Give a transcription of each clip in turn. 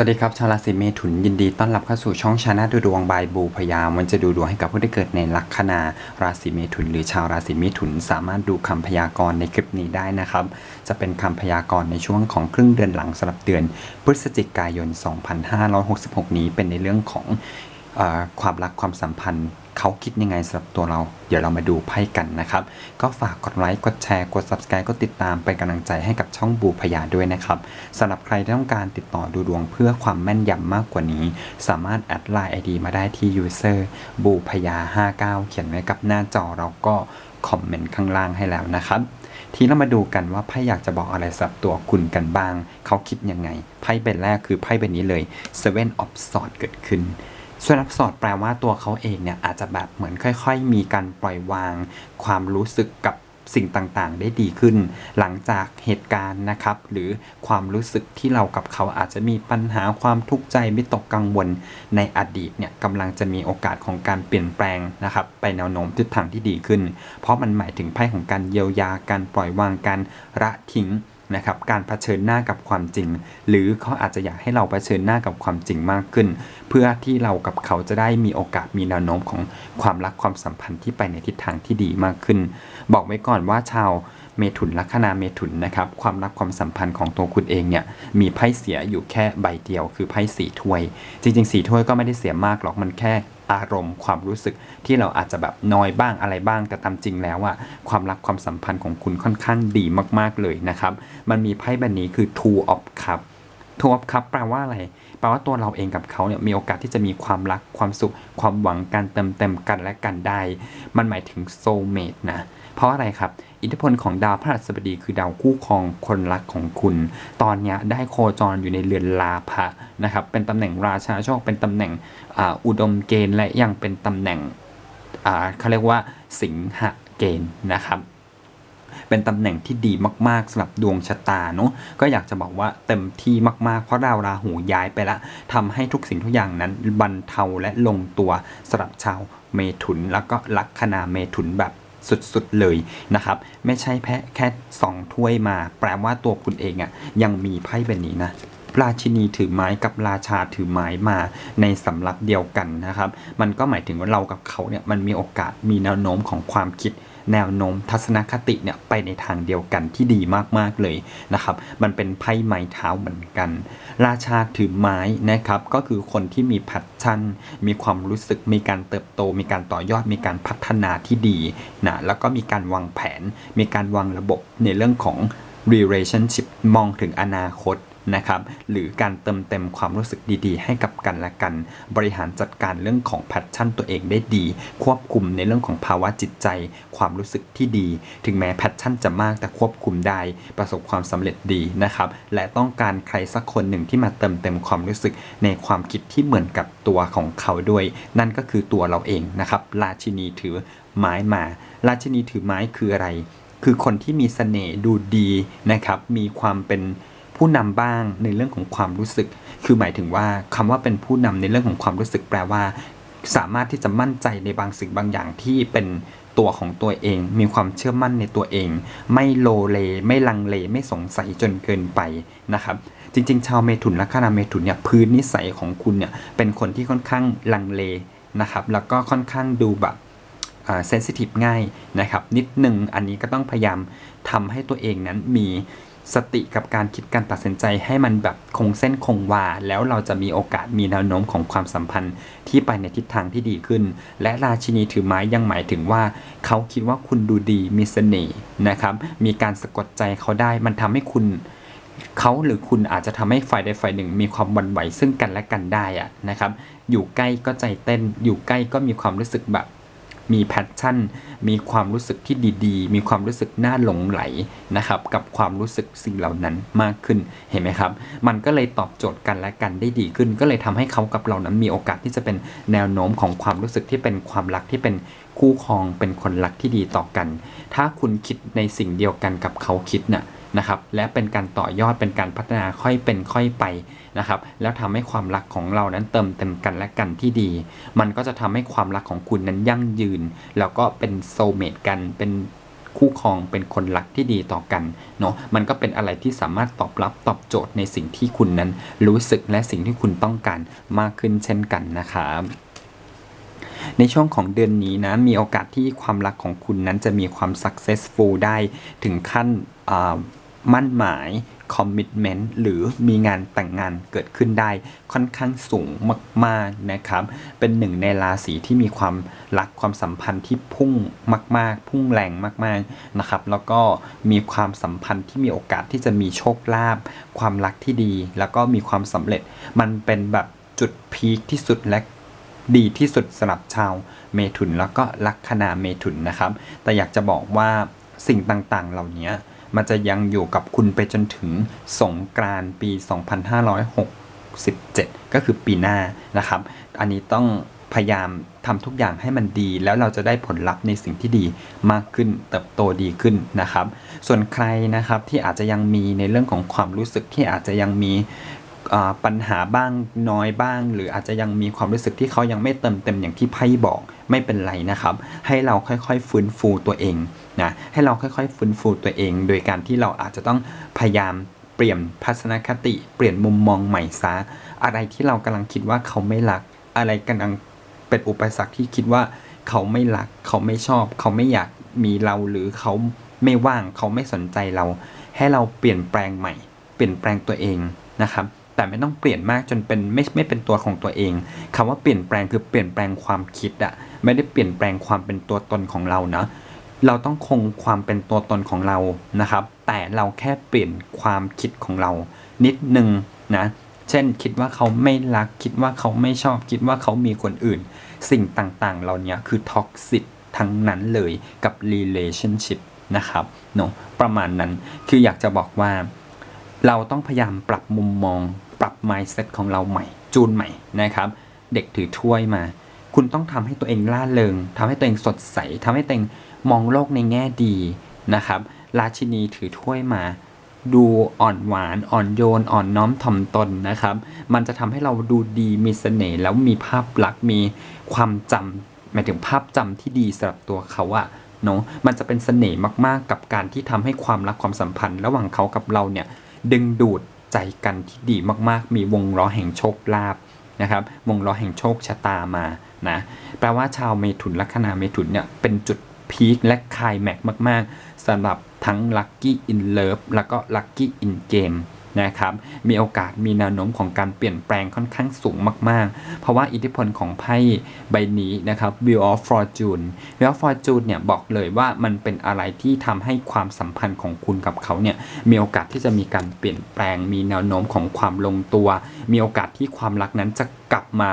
สวัสดีครับชาวราศีเมถุนยินดีต้อนรับเข้าสู่ช่องชาแนลดูดวงบายบูพยามันจะดูดวงให้กับผู้ที่เกิดในลัคนาราศีเมถุน หรือชาวราศีเมถุน สามารถดูคำพยากรณ์ในคลิปนี้ได้นะครับ จะเป็นคำพยากรณ์ในช่วงของครึ่งเดือนหลังสำหรับเดือน พฤศจิกายน 2566 นี้เป็นในเรื่องของอความรักความสัมพันธ์ เขาคิดยังไงสำหรับตัวเรา เดี๋ยวเรามาดูไพ่กันนะครับ ก็ฝากกดไลค์ กดแชร์ กด subscribe กดติดตามเป็นกำลังใจให้กับช่องบูพยาด้วยนะครับสำหรับใครที่ต้องการติดต่อดูดวงเพื่อความแม่นยำมากกว่านี้ สามารถแอดไลน์ ID มาได้ที่ user บูพยา59 เขียนไว้กับหน้าจอเราก็คอมเมนต์ข้างล่างให้แล้วนะครับทีนี้เรามาดูกันว่าไพ่อยากจะบอกอะไรสำหรับตัวคุณกันบ้าง เขาคิดยังไง ไพ่ใบแรกคือไพ่ใบนี้เลย Seven of Swords เกิดขึ้น ส่วนอับสอดแปลว่าตัวเขาเองเนี่ยอาจจะแบบเหมือนค่อย ๆ มีการปล่อยวาง ความรู้สึกกับสิ่งต่างๆ ได้ดีขึ้น หลังจากเหตุการณ์นะครับ หรือความรู้สึกที่เรากับเขาอาจจะมีปัญหาความทุกข์ใจไม่ตกกังวลในอดีตเนี่ยกำลังจะมีโอกาสของการเปลี่ยนแปลงนะครับ ไปแนวโน้มทิศทางที่ดีขึ้น เพราะมันหมายถึงไพ่ของการเยียวยาการปล่อยวางการละทิ้ง นะครับการเผชิญหน้ากับความจริง หรือเขาอาจจะอยากให้เราเผชิญหน้ากับความจริงมากขึ้น เพื่อที่เรากับเขาจะได้มีโอกาสมีแนวโน้มของความรักความสัมพันธ์ที่ไปในทิศทางที่ดีมากขึ้น บอกไว้ก่อนว่าชาวเมถุนลัคนาเมถุนนะครับความรักความสัมพันธ์ของตัวคุณเองเนี่ยมีไพ่เสียอยู่แค่ใบเดียวคือไพ่สีถ้วย จริงๆสีถ้วยก็ไม่ได้เสียมากหรอกมันแค่ อารมณ์ความรู้สึกที่เราอาจจะแบบน้อยบ้างอะไรบ้าง แต่ตามจริงแล้วอะความรักความสัมพันธ์ของคุณค่อนข้างดีมากๆเลยนะครับ มันมีไพ่ใบนี้คือ two of cup two of cup แปลว่าอะไรแปลว่าตัวเราเองกับเขาเนี่ยมีโอกาสที่จะมีความรักความสุข ความหวังการเติมเต็มกันและกันได้ มันหมายถึง soulmate นะ เพราะอะไรครับ อิทธิพลของดาวพฤหัสบดีคือดาวคู่ครองคนรักของคุณ ตอนนี้ได้โคจรอยู่ในเรือนลาภะนะครับ เป็นตำแหน่งราชาโชค เป็นตำแหน่งอ,อุดมเกณฑ์และยังเป็นตำแหน่งเขาเรียกว่าสิงหเกณฑ์นะครับเป็นตำแหน่งที่ดีมากๆสำหรับดวงชะตาเนาะก็อยากจะบอกว่าเต็มที่มากๆ เพราะดาวราหูย้ายไปละทำให้ทุกสิ่งทุกอย่างนั้นบรรเทาและลงตัวสำหรับชาวเมถุน แล้วก็ลัคนาเมถุนแบบ สุดๆเลยนะครับ ไม่ใช่แพะแค่สองถ้วยมา แปลว่าตัวคุณเองอะ่ะยังมีไพ่แบบนี้นะราชินีถือไม้กับราชาถือไม้มาในสำรับเดียวกันนะครับ มันก็หมายถึงว่าเรากับเขาเนี่ยมันมีโอกาสมีแนวโน้มของความคิด แนวโน้มทัศนคติเนี่ยไปในทางเดียวกันที่ดีมากๆเลยนะครับ มันเป็นไพ่ไม้เท้าเหมือนกัน ราชาถือไม้นะครับก็คือคนที่มีแพชชั่น มีความรู้สึกมีการเติบโต มีการต่อยอดมีการพัฒนาที่ดีนะแล้วก็มีการวางแผน มีการวางระบบในเรื่องของ relationship มองถึงอนาคต นะครับหรือการเติมเต็มความรู้สึกดีๆ ให้กับกันและกัน บริหารจัดการเรื่องของแพชชั่นตัวเองได้ดี ควบคุมในเรื่องของภาวะจิตใจ ความรู้สึกที่ดี ถึงแม้แพชชั่นจะมากแต่ควบคุมได้ประสบความสำเร็จดีนะครับและต้องการใครสักคนหนึ่งที่มาเติมเต็มความรู้สึกในความคิดที่เหมือนกับตัวของเขาด้วย นั่นก็คือตัวเราเองนะครับราชินีถือไม้มา ราชินีถือไม้คืออะไร คือคนที่มีเสน่ห์ดูดีนะครับ มีความเป็น ผู้นำบ้างในเรื่องของความรู้สึก คือหมายถึงว่าคำว่าเป็นผู้นำในเรื่องของความรู้สึกแปลว่า สามารถที่จะมั่นใจในบางสิ่งบางอย่างที่เป็นตัวของตัวเอง มีความเชื่อมั่นในตัวเอง ไม่โลเล ไม่ลังเล ไม่สงสัยจนเกินไปนะครับจริง ๆ ชาวเมถุนและคณาเมถุนเนี่ยพื้นนิสัยของคุณเนี่ยเป็นคนที่ค่อนข้างลังเลนะครับแล้วก็ค่อนข้างดูแบบเซนซิทีฟง่ายนะครับนิดหนึ่งอันนี้ก็ต้องพยายามทำให้ตัวเองนั้นมี สติกับการคิดการตัดสินใจให้มันแบบคงเส้นคงวา แล้วเราจะมีโอกาสมีแนวโน้มของความสัมพันธ์ที่ไปในทิศทางที่ดีขึ้น และราชินีถือไม้ยังหมายถึงว่า เขาคิดว่าคุณดูดีมีเสน่ห์นะครับ มีการสะกดใจเขาได้มันทำให้คุณเขาหรือคุณอาจจะทำให้ฝ่ายใดฝ่ายหนึ่ง มีความหวันไหวซึ่งกันและกันได้อะนะครับ อยู่ใกล้ก็ใจเต้น อยู่ใกล้ก็มีความรู้สึกแบบ มีแพชชั่น มีความรู้สึกที่ดีๆ มีความรู้สึกน่าหลงไหลนะครับกับความรู้สึกสิ่งเหล่านั้นมากขึ้นเห็นไหมครับ มันก็เลยตอบโจทย์กันและกันได้ดีขึ้น ก็เลยทำให้เขากับเรานั้นมีโอกาสที่จะเป็นแนวโน้มของความรู้สึกที่เป็นความรักที่เป็นคู่ครองเป็นคนรักที่ดีต่อกัน ถ้าคุณคิดในสิ่งเดียวกันกับเขาคิดน่ะ นะครับ และเป็นการต่อยอดเป็นการพัฒนาค่อยเป็นค่อยไปนะครับ แล้วทำให้ความรักของเรานั้นเติมเต็มกันและกันที่ดี มันก็จะทำให้ความรักของคุณนั้นยั่งยืน แล้วก็เป็นโซเมตกันเป็นคู่ครองเป็นคนรักที่ดีต่อกันเนาะมันก็เป็นอะไรที่สามารถตอบรับตอบโจทย์ในสิ่งที่คุณนั้นรู้สึกและสิ่งที่คุณต้องการมากขึ้นเช่นกันนะครับในช่วงของเดือนนี้นะมีโอกาสที่ความรักของคุณนั้นจะมีความ successful ได้ถึงขั้น มั่นหมาย commitment หรือมีงานแต่งงานเกิดขึ้นได้ค่อนข้างสูงมากๆนะครับ เป็นหนึ่งในราศีที่มีความรักความสัมพันธ์ที่พุ่งมาก ๆ พุ่งแรงมากๆนะครับ แล้วก็มีความสัมพันธ์ที่มีโอกาสที่จะมีโชคลาภความรักที่ดี แล้วก็มีความสำเร็จ มันเป็นแบบจุดพีคที่สุดและดีที่สุดสำหรับชาวเมถุนแล้วก็ลัคนาเมถุนนะครับ แต่อยากจะบอกว่าสิ่งต่างๆ เหล่านี้ มันจะยังอยู่กับคุณไปจนถึงสงกรานต์ปี 2567 ก็คือปีหน้านะครับ อันนี้ต้องพยายามทำทุกอย่างให้มันดี แล้วเราจะได้ผลลัพธ์ในสิ่งที่ดีมากขึ้นเติบโตดีขึ้นนะครับ ส่วนใครนะครับที่อาจจะยังมีในเรื่องของความรู้สึกที่อาจจะยังมีปัญหาบ้างน้อยบ้าง หรืออาจจะยังมีความรู้สึกที่เขายังไม่เติมเต็มอย่างที่ไพ่บอกไม่เป็นไรนะครับ ให้เราค่อยๆฟื้นฟูตัวเอง นะให้เราค่อยๆฟื้นฟูตัวเอง โดยการที่เราอาจจะต้องพยายามเปลี่ยนทัศนคติ เปลี่ยนมุมมองใหม่ซะอะไรที่เรากำลังคิดว่าเขาไม่รัก อะไรกำลังเป็นอุปสรรคที่คิดว่าเขาไม่รัก เขาไม่ชอบ เขาไม่อยากมีเราหรือเขาไม่ว่างเขาไม่สนใจเรา ให้เราเปลี่ยนแปลงใหม่ เปลี่ยนแปลงตัวเองนะครับแต่ไม่ต้องเปลี่ยนมากจนเป็นไม่ไม่เป็นตัวของตัวเองคำว่าเปลี่ยนแปลงคือเปลี่ยนแปลงความคิดอะไม่ได้เปลี่ยนแปลงความเป็นตัวตนของเรานะ เราต้องคงความเป็นตัวตนของเรานะครับ แต่เราแค่เปลี่ยนความคิดของเรา นิดนึงนะ เช่นคิดว่าเขาไม่รักคิดว่าเขาไม่ชอบคิดว่าเขามีคนอื่น สิ่งต่างๆ เหล่านี้คือท็อกซิ c ทั้งนั้นเลยกับ relationship นะครับเนาะประมาณนั้นคืออยากจะบอกว่า เราต้องพยายามปรับมุมมอง ปรับ mindset ของเราใหม่ จูนใหม่นะครับ เด็กถือถ้วยมา คุณต้องทำให้ตัวเองล่าเริงทำให้ตัวเองสดใสทำให้ตัวเอง มองโลกในแง่ดีนะครับ ราชินีถือถ้วยมา ดูอ่อนหวานอ่อนโยน อ่อนน้อมถ่อมตนนะครับ มันจะทำให้เราดูดีมีเสน่ห์แล้วมีภาพลักษณ์มีความจำหมายถึงภาพจำที่ดีสำหรับตัวเขาอะเนาะมันจะเป็นเสน่ห์มากๆ กับการที่ทำให้ความรักความสัมพันธ์ ระหว่างเขากับเราเนี่ยดึงดูดใจกันที่ดีมากๆ มีวงล้อแห่งโชคลาภนะครับ วงล้อแห่งโชคชะตามานะแปลว่าชาวเมถุนลัคนาเมถุนเนี่ยเป็นจุด พีคและคลายแม็กมาก ๆสำหรับทั้ง Lucky in Love แล้วก็ Lucky in Game นะครับ มีโอกาสมีแนวโน้มของการเปลี่ยนแปลงค่อนข้างสูงมาก ๆ เพราะว่าอิทธิพลของไพ่ใบนี้นะครับ Wheel of Fortune Wheel of Fortune เนี่ยบอกเลยว่ามันเป็นอะไรที่ทำให้ความสัมพันธ์ของคุณกับเขาเนี่ย มีโอกาสที่จะมีการเปลี่ยนแปลง มีแนวโน้มของความลงตัว มีโอกาสที่ความรักนั้นจะกลับมา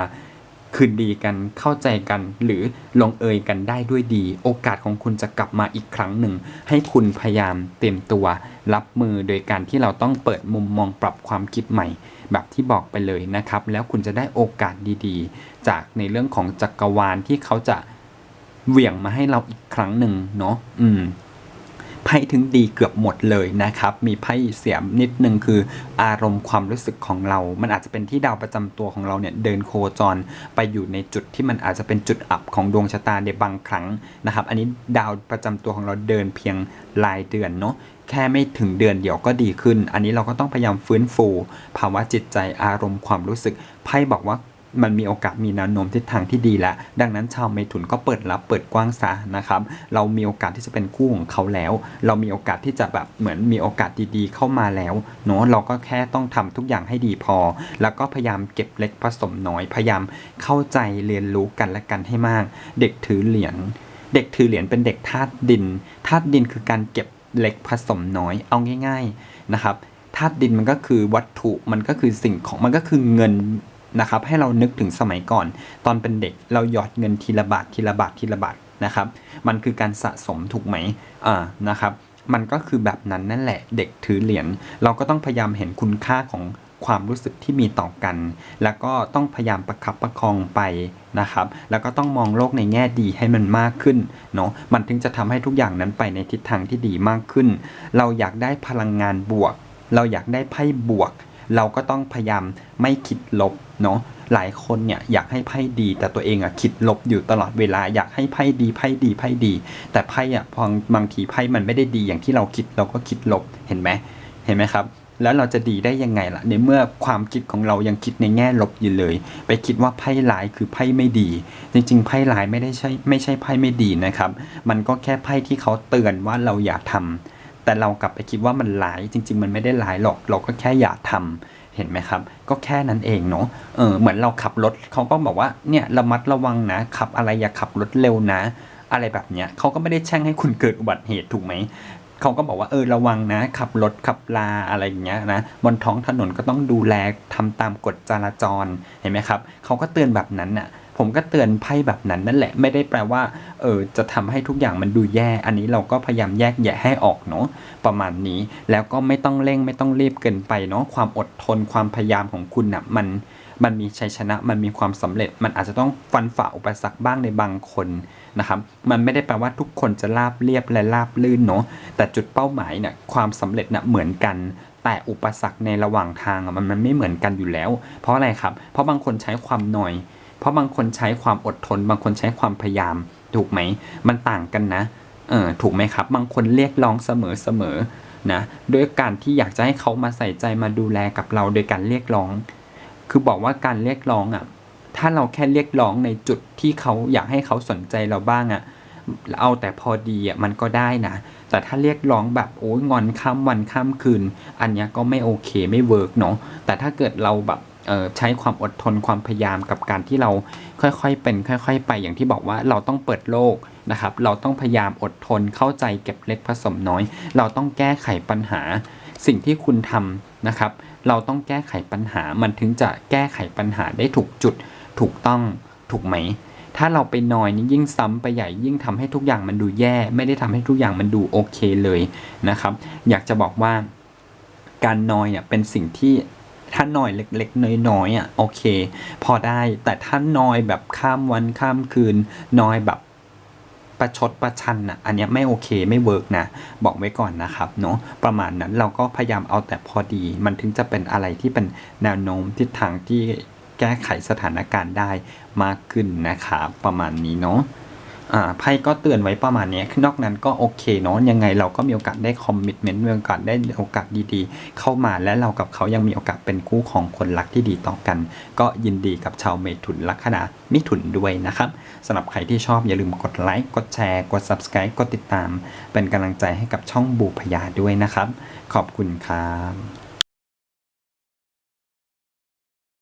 คืนดีกันเข้าใจกัน หรือลงเอยกันได้ด้วยดี โอกาสของคุณจะกลับมาอีกครั้งหนึ่ง ให้คุณพยายามเตรียมตัว รับมือโดยการที่เราต้องเปิดมุมมองปรับความคิดใหม่ แบบที่บอกไปเลยนะครับ แล้วคุณจะได้โอกาสดีๆ จากในเรื่องของจักรวาลที่เขาจะเหวี่ยงมาให้เราอีกครั้งหนึ่งเนาะอืม ไพ่ถึงดีเกือบหมดเลยนะครับ มีไพ่เสียมนิดนึงคืออารมณ์ความรู้สึกของเรา มันอาจจะเป็นที่ดาวประจำตัวของเราเนี่ยเดินโคจรไปอยู่ในจุดที่มันอาจจะเป็นจุดอับของดวงชะตาในบางครั้งนะครับ อันนี้ดาวประจำตัวของเราเดินเพียงรายเดือนเนาะแค่ไม่ถึงเดือนเดียวก็ดีขึ้น อันนี้เราก็ต้องพยายามฟื้นฟู ภาวะจิตใจอารมณ์ความรู้สึกไพ่บอกว่า มันมีโอกาสมีแนวโน้มทิศทางที่ดีแล้วดังนั้นชาวเมถุนก็เปิดรับเปิดกว้างซะนะครับ เรามีโอกาสที่จะเป็นคู่ของเขาแล้ว เรามีโอกาสที่จะแบบเหมือนมีโอกาสดีๆ เข้ามาแล้วเนาะเราก็แค่ต้องทำทุกอย่างให้ดีพอ แล้วก็พยายามเก็บเล็กผสมน้อยพยายามเข้าใจเรียนรู้กันและกันให้มาก เด็กถือเหรียญเด็กถือเหรียญเป็นเด็กธาตุดินธาตุดินคือการเก็บเล็กผสมน้อยเอาง่าย ๆนะครับธาตุดินมันก็คือวัตถุมันก็คือสิ่งของมันก็คือเงิน นะครับให้เรานึกถึงสมัยก่อน ตอนเป็นเด็กเราหยอดเงินทีละบาททีละบาททีละบาทนะครับมันคือการสะสมถูกไหมอ่านะครับมันก็คือแบบนั้นนั่นแหละเด็กถือเหรียญเราก็ต้องพยายามเห็นคุณค่าของความรู้สึกที่มีต่อกัน แล้วก็ต้องพยายามประคับประคองไปนะครับ แล้วก็ต้องมองโลกในแง่ดีให้มันมากขึ้นเนาะ มันถึงจะทำให้ทุกอย่างนั้นไปในทิศทางที่ดีมากขึ้น เราอยากได้พลังงานบวก เราอยากได้ไพ่บวก เราก็ต้องพยายามไม่คิดลบเนาะหลายคนเนี่ยอยากให้ไพ่ดี แต่ตัวเองอะคิดลบอยู่ตลอดเวลาอยากให้ไพ่ดีไพ่ดีไพ่ดี แต่ไพ่อะพอบางทีไพ่มันไม่ได้ดีอย่างที่เราคิดเราก็คิดลบเห็นไหมเห็นไหมครับ แล้วเราจะดีได้ยังไงล่ะในเมื่อความคิดของเรายังคิดในแง่ลบอยู่เลย ไปคิดว่าไพ่ร้ายคือไพ่ไม่ดี จริงๆไพ่ร้ายไม่ได้ใช่ไม่ใช่ไพ่ไม่ดีนะครับ มันก็แค่ไพ่ที่เขาเตือนว่าเราอย่าทำ แต่เรากลับไปคิดว่ามันร้ายจริง ๆ มันไม่ได้ร้ายหรอกเราก็แค่อย่าทำเห็นไหมครับ ก็แค่นั้นเองเนาะเออเหมือนเราขับรถเขาก็บอกว่าเนี่ยระมัดระวังนะ ขับอะไรอย่าขับรถเร็วนะ อะไรแบบเนี้ยเขาก็ไม่ได้แช่งให้คุณเกิดอุบัติเหตุถูกไหมเขาก็บอกว่าเออระวังนะ ขับรถขับลาอะไรอย่างเงี้ยนะบนท้องถนนก็ต้องดูแลทำตามกฎจราจรเห็นไหมครับเขาก็เตือนแบบนั้นน่ะ ผมก็เตือนไพ่แบบนั้นนั่นแหละไม่ได้แปลว่าเออจะทำให้ทุกอย่างมันดูแย่ อันนี้เราก็พยายามแยกแยะให้ออกเนาะประมาณนี้แล้วก็ไม่ต้องเร่งไม่ต้องรีบเกินไปเนาะความอดทนความพยายามของคุณน่ะมันมันมีชัยชนะ มันมีความสำเร็จ มันอาจจะต้องฟันฝ่าอุปสรรคบ้างในบางคนนะครับ มันไม่ได้แปลว่าทุกคนจะราบเรียบและราบลื่นเนาะ แต่จุดเป้าหมายเนี่ยความสำเร็จนี่ยเหมือนกัน แต่อุปสรรคในระหว่างทางมันมันไม่เหมือนกันอยู่แล้ว เพราะอะไรครับ เพราะบางคนใช้ความหน่อย เพราะบางคนใช้ความอดทน บางคนใช้ความพยายาม ถูกไหม มันต่างกันนะ เออถูกไหมครับ บางคนเรียกร้องเสมอเสมอนะด้วยการที่อยากจะให้เขามาใส่ใจมาดูแลกับเราโดยการเรียกร้อง คือบอกว่าการเรียกร้องอะ ถ้าเราแค่เรียกร้องในจุดที่เขาอยากให้เขาสนใจเราบ้างอะเอาแต่พอดีอะมันก็ได้นะ แต่ถ้าเรียกร้องแบบโอ้ยงอนข้ามวันข้ามคืน อันนี้ก็ไม่โอเคไม่เวิร์กเนาะแต่ถ้าเกิดเราแบบ ใช้ความอดทนความพยายามกับการที่เราค่อยๆ เป็น ค่อย ๆ ไปอย่างที่บอกว่าเราต้องเปิดโลกนะครับ เราต้องพยายามอดทนเข้าใจเก็บเล็กผสมน้อย เราต้องแก้ไขปัญหา สิ่งที่คุณทำนะครับ เราต้องแก้ไขปัญหามันถึงจะแก้ไขปัญหาได้ถูกจุดถูกต้องถูกไหม ถ้าเราไปนอยนี่ยิ่งซ้ำไปใหญ่ยิ่งทำให้ทุกอย่างมันดูแย่ ไม่ได้ทำให้ทุกอย่างมันดูโอเคเลยนะครับ อยากจะบอกว่าการนอยอะเป็นสิ่งที่ ถ้านอยเล็กๆ น้อยๆอะโอเค พอได้แต่ถ้านอยแบบข้ามวันข้ามคืนนอยแบบประชดประชันอะอันนี้ไม่โอเคไม่เวิร์กนะ บอกไว้ก่อนนะครับเนาะประมาณนั้นเราก็พยายามเอาแต่พอดี มันถึงจะเป็นอะไรที่เป็นแนวโน้มทิศทางที่แก้ไขสถานการณ์ได้มากขึ้นนะครับประมาณนี้เนาะ ไพ่ก็เตือนไว้ประมาณนี้นอกนั้นก็โอเคเนาะยังไงเราก็มีโอกาสได้คอมมิชเมนต์มีโอกาสได้โอกาสดีๆ เข้ามาและเรากับเขายังมีโอกาสเป็นคู่ของคนรักที่ดีต่อกัน ก็ยินดีกับชาวเมถุนลัคนามิถุนด้วยนะครับสำหรับใครที่ชอบอย่าลืมกดไลค์กดแชร์กด subscribe กดติดตาม เป็นกำลังใจให้กับช่องบูพยาด้วยนะครับ ขอบคุณครับ